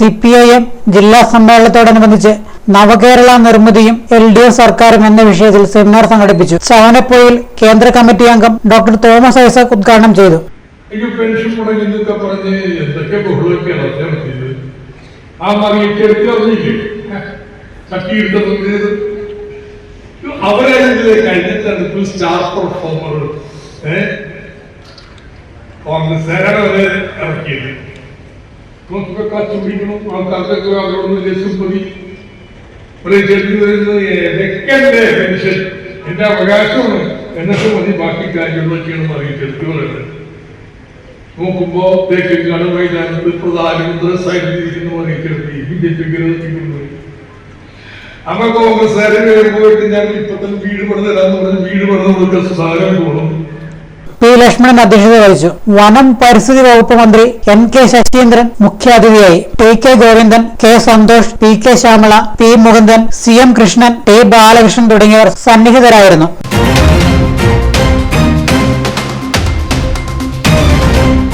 C P I M ജില്ലാ സമ്മേളനത്തോടനുബന്ധിച്ച് നവകേരള നിർമ്മിതിയും എൽ ഡി എഫ് സർക്കാരും എന്ന വിഷയത്തിൽ സെമിനാർ സംഘടിപ്പിച്ചു. ചവനപ്പുഴയിൽ കേന്ദ്ര കമ്മിറ്റി അംഗം ഡോക്ടർ തോമസ് ഐസക് ഉദ്ഘാടനം ചെയ്തു. സ്റ്റാർ പെർഫോമർ കോൺഗ്രസ് ഇറക്കിയത് നമുക്കൊക്കെ കാച്ചു പിടിക്കണം സിമ്പതി ഇവിടെ ചെല്ലു വരുന്നത് എന്നൊക്കെ എന്റെ പെൻഷൻ എന്റെ അവകാശമാണ് എന്നിട്ട് മതി ബാക്കി കാര്യങ്ങളൊക്കെയാണ് അറിയിച്ചെടുത്ത് നോക്കുമ്പോ തേക്കിൻകാട് മൈതാനത്ത് പ്രധാനമന്ത്രി സൈഡിലിരിക്കുന്ന അറിയിച്ചെടുത്ത് ബി ജെ പിക്ക് അമ്മ കോൺഗ്രസ്സുകാരെ പോയിട്ട് ഞങ്ങൾ ഇപ്പൊ തന്നെ വീട് പണിത് പറഞ്ഞ് വീട് പണിത് കൊടുക്കാൻ സുധാകരൻ പോകണം പി ലക്ഷ്മണൻ അധ്യക്ഷത വഹിച്ചു. വനം പരിസ്ഥിതി വകുപ്പ് മന്ത്രി എൻ കെ ശശീന്ദ്രൻ മുഖ്യാതിഥിയായി. T K Govindan K Santhosh P K Shyamala P Mukundan C M Krishnan T Balakrishnan തുടങ്ങിയവർ സന്നിഹിതരായിരുന്നു.